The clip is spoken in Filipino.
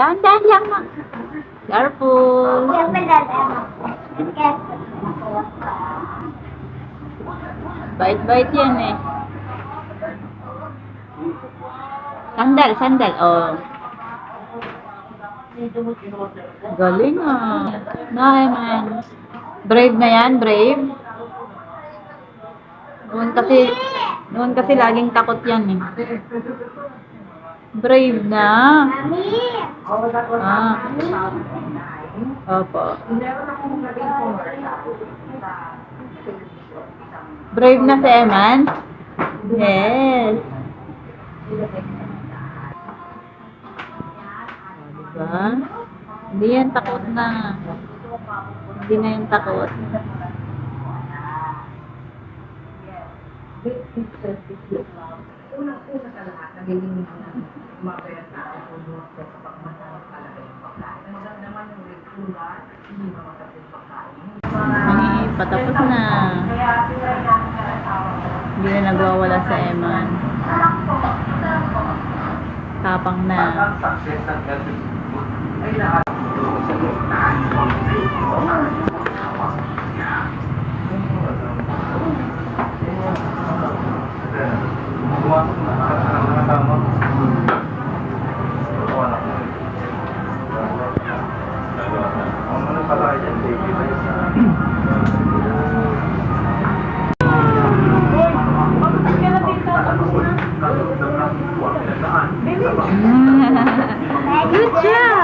Dahan-dahan lang ma. Careful. Bait-bait yan eh. Sandal, sandal. Oh. Galing ah. Nahe man. Brave na yan, brave. Noon kasi, noon kasi laging takot yan eh. Brave na. Ah. Opo. Brave na si Eman? Yes. Diba? Hindi yan takot na. Hindi na yung takot. Unang-una sa lahat, nagiging mabaya Ay, patapos na. Hindi na nagwawala sa Eman. Tapang na. ay lahat. Good job!